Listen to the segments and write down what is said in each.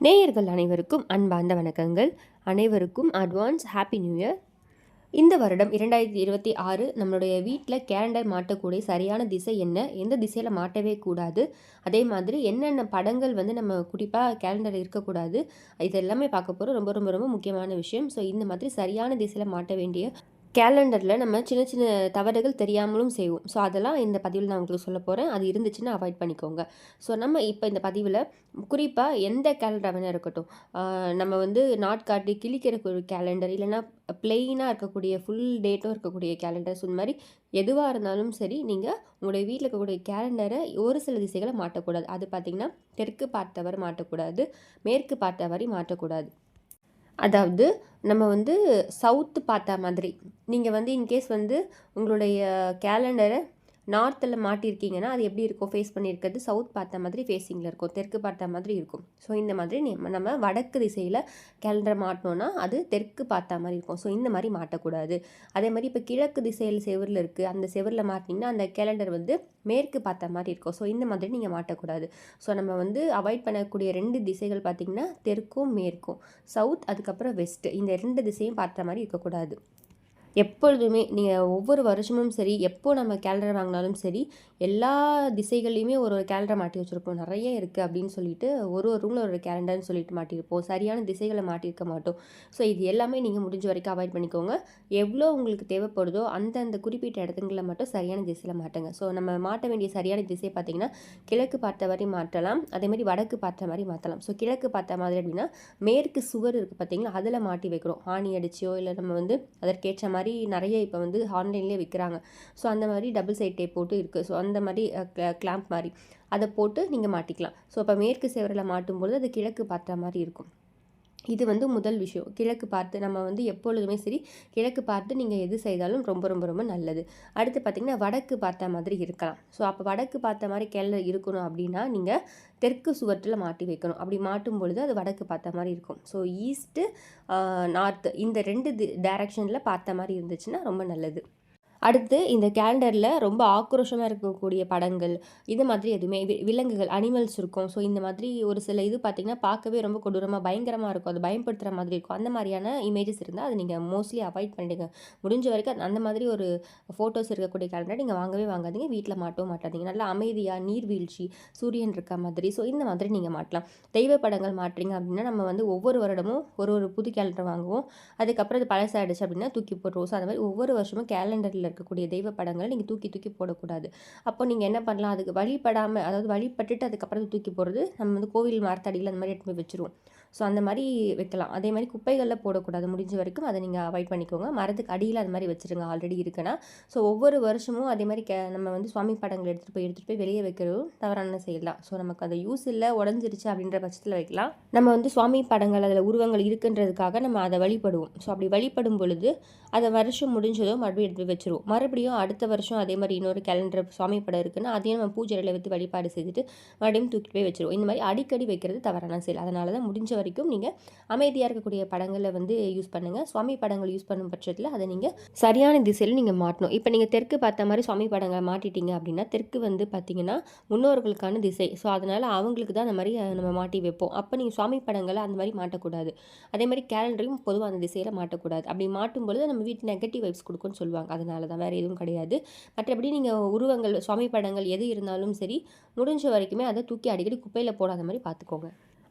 நேயர்கள் அனைவருக்கும் அன்பார்ந்த வணக்கங்கள். அனைவருக்கும் அட்வான்ஸ் ஹாப்பி நியூ இயர் இந்த வருடம் இரண்டாயிரத்தி இருபத்தி ஆறு நம்மளுடைய வீட்டில் கேலண்டர் மாட்டக்கூடிய சரியான திசை என்ன? எந்த திசையில் மாட்டவே கூடாது? அதே மாதிரி என்னென்ன படங்கள் வந்து நம்ம குறிப்பாக கேலண்டர் இருக்கக்கூடாது? இது எல்லாமே பார்க்க போகிறோம் ரொம்ப ரொம்ப ரொம்ப முக்கியமான விஷயம். ஸோ இந்த மாதிரி சரியான திசையில் மாட்ட வேண்டிய கேலண்டரில் நம்ம சின்ன சின்ன தவறுகள் தெரியாமலும் செய்வோம். ஸோ அதெல்லாம் இந்த பதிவில் நான் உங்களுக்கு சொல்ல போகிறேன் அது இருந்துச்சுன்னா அவாய்ட் பண்ணிக்கோங்க. ஸோ நம்ம இப்போ இந்த பதிவில் குறிப்பாக எந்த கேலண்டர் வேணால் இருக்கட்டும். நம்ம வந்து நாட்காட்டி கிழிக்கிற ஒரு கேலண்டர் இல்லைனா பிளெயினாக இருக்கக்கூடிய ஃபுல் டேட்டும் இருக்கக்கூடிய கேலண்டர்ஸ் இந்த மாதிரி எதுவாக இருந்தாலும் சரி நீங்கள் உங்களுடைய வீட்டில் இருக்கக்கூடிய கேலண்டரை ஒரு சில திசைகளை மாட்டக்கூடாது அது பார்த்திங்கன்னா தெற்கு பார்த்தவரை மாட்டக்கூடாது மேற்கு பார்த்தவரை மாட்டக்கூடாது அதாவது நம்ம வந்து சவுத்து பார்த்த மாதிரி. நீங்கள் வந்து இன்கேஸ் வந்து உங்களுடைய கேலண்டரை நார்த்தில் மாட்டியிருக்கீங்கன்னா அது எப்படி இருக்கும்? ஃபேஸ் பண்ணியிருக்கிறது சவுத் பார்த்த மாதிரி ஃபேஸிங்கில் இருக்கும். தெற்கு பார்த்த மாதிரி இருக்கும். ஸோ இந்த மாதிரி நம்ம வடக்கு திசையில் கேலண்டர் மாட்டினோன்னா அது தெற்கு பார்த்த மாதிரி இருக்கும். ஸோ இந்த மாதிரி மாட்டக்கூடாது. அதே மாதிரி இப்போ கிழக்கு திசையில் செவரில் இருக்குது அந்த செவரில் மாட்டினீங்கன்னா அந்த கேலண்டர் வந்து மேற்கு பார்த்த மாதிரி இருக்கும். ஸோ இந்த மாதிரி நீங்கள் மாட்டக்கூடாது. ஸோ நம்ம வந்து அவாய்ட் பண்ணக்கூடிய ரெண்டு திசைகள் பார்த்திங்கன்னா தெற்கும் மேற்கும். சவுத் அதுக்கப்புறம் வெஸ்ட்டு இந்த ரெண்டு திசையும் பார்த்த மாதிரி இருக்கக்கூடாது. எப்பொழுதுமே நீங்கள் ஒவ்வொரு வருஷமும் சரி எப்போ நம்ம கேலண்டர் வாங்கினாலும் சரி எல்லா திசைகள்லையுமே ஒரு ஒரு கேலண்டர் மாட்டி வச்சுருப்போம். நிறைய இருக்குது அப்படின்னு சொல்லிட்டு ஒரு ஒரு ரூமில் ஒரு கேலண்டர்னு சொல்லிட்டு மாட்டியிருப்போம். சரியான திசைகளை மாட்டியிருக்க மாட்டோம். ஸோ இது எல்லாமே நீங்கள் முடிஞ்ச வரைக்கும் அவாய்ட் பண்ணிக்கோங்க. எவ்வளோ உங்களுக்கு தேவைப்படுதோ அந்தந்த குறிப்பிட்ட இடத்துங்களில் மட்டும் சரியான திசையில் மாட்டுங்க. ஸோ நம்ம மாட்ட வேண்டிய சரியான திசை பார்த்திங்கன்னா கிழக்கு பார்த்த மாதிரி மாற்றலாம். அதேமாதிரி வடக்கு பார்த்த மாதிரி மாற்றலாம். ஸோ கிழக்கு பார்த்த மாதிரி அப்படின்னா மேற்கு சுவர் இருக்குது பார்த்தீங்களா? அதில் மாட்டி வைக்கிறோம். ஆணி அடிச்சியோ இல்லை நம்ம வந்து அதற்கேற்ற மாதிரி மாதிரி நிறைய இப்போ வந்து ஆன்லைன்லேயே விற்கிறாங்க ஸோ அந்த மாதிரி டபுள் சைட் டேப் போட்டு இருக்குது ஸோ அந்த மாதிரி கிளாம்ப் மாதிரி. அதை போட்டு நீங்கள் மாட்டிக்கலாம். ஸோ இப்போ மேற்கு சேவரில் மாட்டும்போது அது கிழக்கு பார்த்த மாதிரி இருக்கும். இது வந்து முதல் விஷயம். கிழக்கு பார்த்து நம்ம வந்து எப்பொழுதுமே சரி கிழக்கு பார்த்து நீங்கள் எது செய்தாலும் ரொம்ப ரொம்ப ரொம்ப நல்லது. அடுத்து பார்த்திங்கன்னா வடக்கு பார்த்த மாதிரி இருக்கலாம். ஸோ அப்போ வடக்கு பார்த்த மாதிரி கிள இருக்கணும் அப்படின்னா நீங்கள் தெற்கு சுவற்றில் மாட்டி வைக்கணும். அப்படி மாட்டும் பொழுது அது வடக்கு பார்த்த மாதிரி இருக்கும். ஸோ ஈஸ்ட்டு நார்த்து இந்த ரெண்டு டேரக்ஷனில் பார்த்த மாதிரி இருந்துச்சுன்னா ரொம்ப நல்லது. அடுத்து இந்த கேலண்டரில் ரொம்ப ஆக்ரோஷமாக இருக்கக்கூடிய படங்கள் இது மாதிரி எதுவுமே விலங்குகள் அனிமல்ஸ் இருக்கும். ஸோ இந்த மாதிரி ஒரு சில இது பார்த்திங்கன்னா பார்க்கவே ரொம்ப கொடூரமாக பயங்கரமாக இருக்கும். அது பயன்படுத்துகிற மாதிரி இருக்கும். அந்த மாதிரியான இமேஜஸ் இருந்தால் அதை நீங்கள் மோஸ்ட்லி அவாய்ட் பண்ணிடுங்க. முடிஞ்ச வரைக்கும் அந்த மாதிரி ஒரு ஃபோட்டோஸ் இருக்கக்கூடிய கேலண்டர் நீங்கள் வாங்கவே வாங்காதீங்க. வீட்டில் மாட்டவும் மாட்டாதீங்க. நல்லா அமைதியாக நீர்வீழ்ச்சி சூரியன் இருக்க மாதிரி. ஸோ இந்த மாதிரி நீங்கள் மாட்டலாம். தெய்வ படங்கள் மாட்டுறீங்க அப்படின்னா நம்ம வந்து ஒவ்வொரு வருடமும் ஒரு ஒரு புது கேலண்டர் வாங்குவோம். அதுக்கப்புறம் அது பழசாயிடுச்சு அப்படின்னா தூக்கி போடுறோம் ஸோ அந்த மாதிரி ஒவ்வொரு வருஷமும் கேலண்டரில் இருக்கக்கூடிய தெய்வ படங்களை நீங்கள் தூக்கி தூக்கி போடக்கூடாது. அப்போ நீங்கள் என்ன பண்ணலாம்? அதுக்கு வழிபடாமல் அதாவது வழிபட்டுட்டு அதுக்கப்புறம் தூக்கி போடுறது நம்ம வந்து கோவில் மரத்தடியில் அந்த மாதிரி எடுத்து போய் வச்சுருவோம். ஸோ அந்த மாதிரி வைக்கலாம். அதே மாதிரி குப்பைகளில் போடக்கூடாது. முடிஞ்ச வரைக்கும் அதை நீங்கள் அவாய்ட் பண்ணிக்கோங்க. மரத்துக்கு அடியில் அது மாதிரி வச்சுருங்க. ஆல்ரெடி இருக்குன்னா. ஸோ ஒவ்வொரு வருஷமும் அதே மாதிரி கே நம்ம வந்து சுவாமி படங்கள் எடுத்துகிட்டு போய் எடுத்துகிட்டு போய் வெளியே வைக்கிறதும் தவறான செயல் தான் ஸோ நமக்கு அந்த யூஸ் இல்லை உடஞ்சிருச்சு அப்படின்ற பட்சத்தில் வைக்கலாம். நம்ம வந்து சுவாமி படங்கள் அதில் உருவங்கள் இருக்குன்றதுக்காக நம்ம அதை வழிபடுவோம். ஸோ அப்படி வழிபடும் பொழுது அதை வருஷம் முடிஞ்சதும் மறுபடியும் எடுத்து வச்சுருவோம். மறுபடியும் அடுத்த வருஷம் அதே மாதிரி இன்னொரு கேலண்டர் சுவாமி படம் இருக்குன்னா அதையும் நம்ம பூஜையில் வைத்து வழிபாடு செய்துட்டு மறுபடியும் தூக்கிட்டு போய் வச்சுருவோம். இந்த மாதிரி அடிக்கடி வைக்கிறது தவறான செயல். அதனால தான் முடிஞ்ச வரைக்கும் நீங்கள் அமைதியாக இருக்கக்கூடிய படங்களை வந்து யூஸ் பண்ணுங்கள் சுவாமி படங்கள் யூஸ் பண்ணும் பட்சத்தில் அதை நீங்கள் சரியான திசையில் நீங்கள் மாட்டணும். இப்போ நீங்கள் தெற்கு பார்த்த மாதிரி சுவாமி படங்களை மாட்டிட்டீங்க அப்படின்னா தெற்கு வந்து பார்த்தீங்கன்னா முன்னோர்களுக்கான திசை. ஸோ அதனால் அவங்களுக்கு தான் அந்த மாதிரி நம்ம மாட்டி வைப்போம். அப்போ நீங்கள் சுவாமி படங்களை அந்த மாதிரி மாட்டக்கூடாது. அதே மாதிரி கேலண்டரையும் பொதுவாக அந்த திசையில் மாட்டக்கூடாது. அப்படி மாட்டும் பொழுது நம்ம வீட்டு நெகட்டிவ் வைப்ஸ் கொடுக்கும்னு சொல்லுவாங்க. அதனால தான் வேறு எதுவும் கிடையாது. மற்றபடி நீங்கள் உருவங்கள் சுவாமி படங்கள் எது இருந்தாலும் சரி முடிஞ்ச வரைக்குமே அதை தூக்கி அடிக்கடி குப்பையில் போடாத மாதிரி பார்த்துக்கோங்க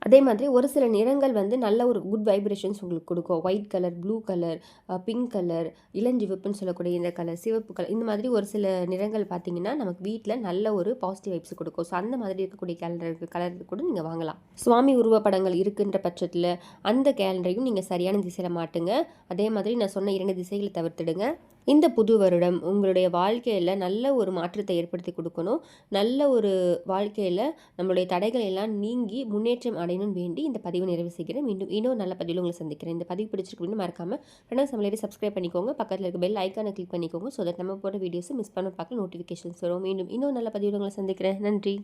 அதே மாதிரி ஒரு சில நிறங்கள் வந்து நல்ல ஒரு குட் வைப்ரேஷன்ஸ் உங்களுக்கு கொடுக்கும். White colour blue colour pink colour இளஞ்சிவப்புன்னு சொல்லக்கூடிய இந்த கலர் சிவப்பு கலர் இந்த மாதிரி ஒரு சில நிறங்கள் பார்த்தீங்கன்னா நமக்கு வீட்டில் நல்ல ஒரு பாசிட்டிவ் வைப்ஸ் கொடுக்கும். ஸோ அந்த மாதிரி இருக்கக்கூடிய கேலண்டருக்கு கலர் கூட நீங்கள் வாங்கலாம். சுவாமி உருவப்படங்கள் இருக்குன்ற பட்சத்தில் அந்த கேலண்டரையும் நீங்கள் சரியான திசையில் மாட்டுங்க. அதே மாதிரி நான் சொன்ன இரண்டு திசைகளை தவிர்த்துடுங்க. இந்த புது வருடம் உங்களுடைய வாழ்க்கையில் நல்ல ஒரு மாற்றத்தை ஏற்படுத்தி கொடுக்கணும். நல்ல ஒரு வாழ்க்கையில் நம்மளுடைய தடைகள் எல்லாம் நீங்கி முன்னேற்றம் அடையணும்னு வேண்டி இந்த பதிவு நிறைவு செய்கிறேன். மீண்டும் இன்னொரு நல்ல பதிவில் உங்களை சந்திக்கிறேன். இந்த பதிவு பிடிச்சிருக்கு மறக்காமல் ஃப்ரெண்ட்ஸ் நம்மளே சப்ஸ்கிரைப் பண்ணிக்கோங்க. பக்கத்தில் இருக்க பெல் ஐக்கானை கிளிக் பண்ணிக்கோங்க ஸோ தட் நம்ம போகிற வீடியோஸை மிஸ் பண்ண பார்க்க நோட்டிஃபிகேஷன்ஸ் வரும். மீண்டும் இன்னொரு நல்ல பதிவில் உங்களை சந்திக்கிறேன். நன்றி.